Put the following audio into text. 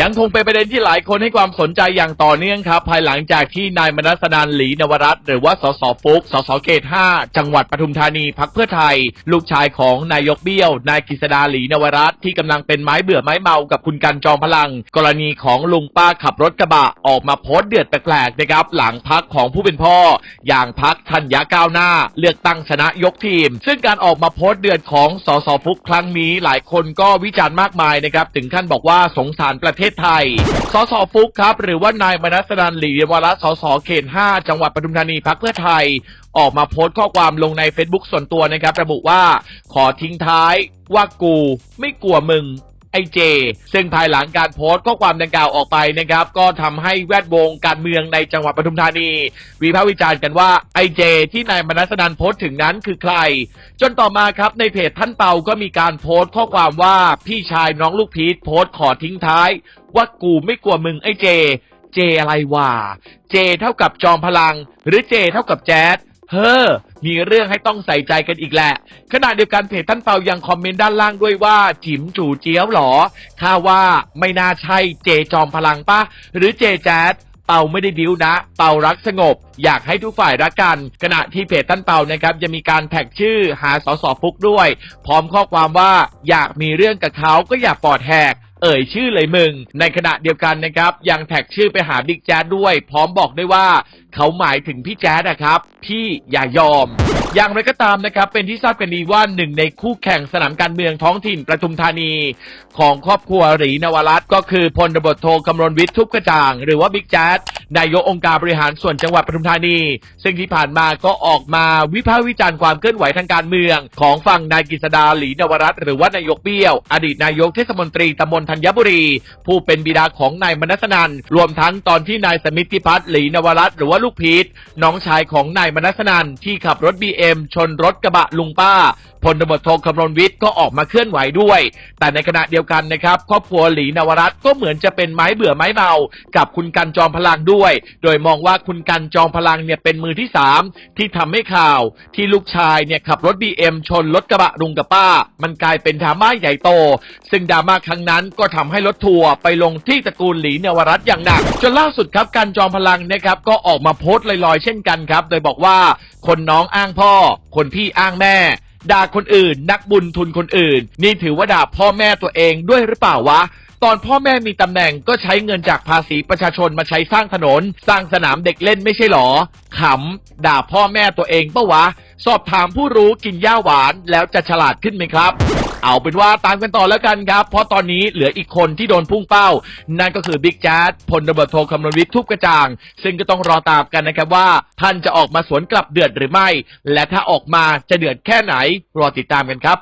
ยังคงเป็นประเด็นที่หลายคนให้ความสนใจอย่างต่อเนื่องครับ ภายหลังจากที่นายมนัสนันหลีนวรัตน์หรือว่าสสฟุกสสเขต 5 จังหวัดปทุมธานีพักเพื่อไทย ลูกชายของนายกเบี้ยว นายกฤษดาหลีนวรัตน์ที่กำลังเป็นไม้เบื่อไม้เมากับคุณกันจอมพลัง กรณีของลุงป้าขับรถกระบะออกมาโพสต์เดือดแปลกๆนะครับหลังพักของผู้เป็นพ่อ อย่างพักธัญญาก้าวหน้า เลือกตั้งชนะยกทีม ซึ่งการออกมาโพสต์เดือดของสสฟุกครั้งนี้หลายคนก็วิจารณ์มากมายนะครับถึงขั้นบอกว่าสงสารประเทศไทย สสฟุกครับ หรือว่านายมนัสนันหลีวรัสสเขต 5 จังหวัดปทุมธานีพักเพื่อไทย ออกมาโพสต์ข้อความลงใน Facebook ส่วนตัวนะครับ ระบุว่าขอทิ้งท้ายว่ากูไม่กลัวมึง ไอเจซึ่งภายหลังการโพสต์ข้อความดังกล่าวออกไปนะครับ ก็ทำให้แวดวงการเมืองในจังหวัดปทุมธานี วิพากษ์วิจารณ์กันว่าไอเจที่นายมนัสนันโพสต์ถึงนั้นคือใคร จนต่อมาครับในเพจท่านเปาก็มีการโพสต์ข้อความว่าพี่ชายน้องลูกพีทโพสต์ขอทิ้งท้าย ว่ากูไม่กลัวมึงไอเจ เจอะไรวะเจเท่ากับจอมพลัง หรือเจเท่ากับแจ๊ดเฮ้อ มีเรื่องให้ต้องใส่ใจกันอีกแหละ ขณะเดียวกันเพจท่านเปายังคอมเมนต์ด้านล่างด้วยว่าจิ๋มจู่เจี๊ยวหรอข้าว่าไม่น่าใช่เจจอมพลังปะหรือเจแจ๊ดเปาไม่ได้บิ้วนะ เปารักสงบ อยากให้ทุกฝ่ายรักกัน ขณะที่เพจท่านเปานะครับจะมีการแท็กชื่อหาสสฟุกด้วย พร้อมข้อความว่าอยากมีเรื่องกับเขาก็อย่าปอดแหกเอ่ยชื่อเลยมึง ในขณะเดียวกันนะครับ ยังแท็กชื่อไปหาบิ๊กแจ๊ดด้วย พร้อมบอกด้วยว่า เขาหมายถึงพี่แจ๊ดนะครับ พี่อย่ายอม อย่างไรก็ตามนะครับ เป็นที่ทราบกันดีว่าหนึ่งในคู่แข่งสนามการเมืองท้องถิ่นประทุมธานี ของครอบครัวหรีนวรัตน์ก็คือพลตบโทกำรณวิทย์ทุบกระจ่าง หรือว่าบิ๊กแจ๊ดนายกองค์การบริหารส่วนจังหวัดปทุมธานี ซึ่งที่ผ่านมาก็ออกมาวิพากษ์วิจารณ์ความเคลื่อนไหวทางการเมือง ของฝั่งนายกฤษดาหลีนวรัตน์หรือว่านายกเบี้ยว อดีตนายกเทศมนตรีตำบลธัญบุรี ผู้เป็นบิดาของนายมนัสนันรวมทั้งตอนที่นายสมิทธิพัฒน์หลีนวรัตน์หรือว่าลูกพีทน้องชายของนายมนัสนันที่ขับรถ BM ชนรถกระบะลุงป้าพลตบโทคำรณวิทย์ก็ออกมาเคลื่อนไหวด้วย แต่ในขณะเดียวกันนะครับครอบครัวหลีนวรัตน์ก็เหมือนจะเป็นไม้เบื่อไม้เมากับคุณกันจอมพลังด้วย โดยมองว่าคุณกันจอมพลังเนี่ยเป็นมือที่สามที่ทำให้ข่าวที่ลูกชายเนี่ยขับรถ BM ชนรถกระบะลุงกับป้า มันกลายเป็นดราม่าใหญ่โต ซึ่งดราม่าครั้งนั้นก็ทำให้รถทัวร์ไปลงที่ตระกูลหลีนวรัตน์อย่างหนัก จนล่าสุดครับกันจอมพลังนะครับก็ออกมาโพสต์ลอยๆ เช่นกันครับ โดยบอกว่าคนน้องอ้างพ่อ คนพี่อ้างแม่ด่าคนอื่น นักบุญทุนคนอื่น นี่ถือว่าด่าพ่อแม่ตัวเองด้วยหรือเปล่าวะ ตอนพ่อแม่มีตำแหน่งก็ใช้เงินจากภาษีประชาชนมาใช้สร้างถนน สร้างสนามเด็กเล่นไม่ใช่หรอขำด่าพ่อแม่ตัวเองปะวะ สอบถามผู้รู้กินหญ้าหวานแล้วจะฉลาดขึ้นไหมครับ เอาเป็นว่าตามกันต่อแล้วกันครับ เพราะตอนนี้เหลืออีกคนที่โดนพุ่งเป้า นั่นก็คือบิ๊กแจ๊ดพลตบโทคำนวณวิทย์ทุบกระจ่าง ซึ่งก็ต้องรอตามกันนะครับว่า ท่านจะออกมาสวนกลับเดือดหรือไม่ และถ้าออกมาจะเดือดแค่ไหนรอติดตามกันครับ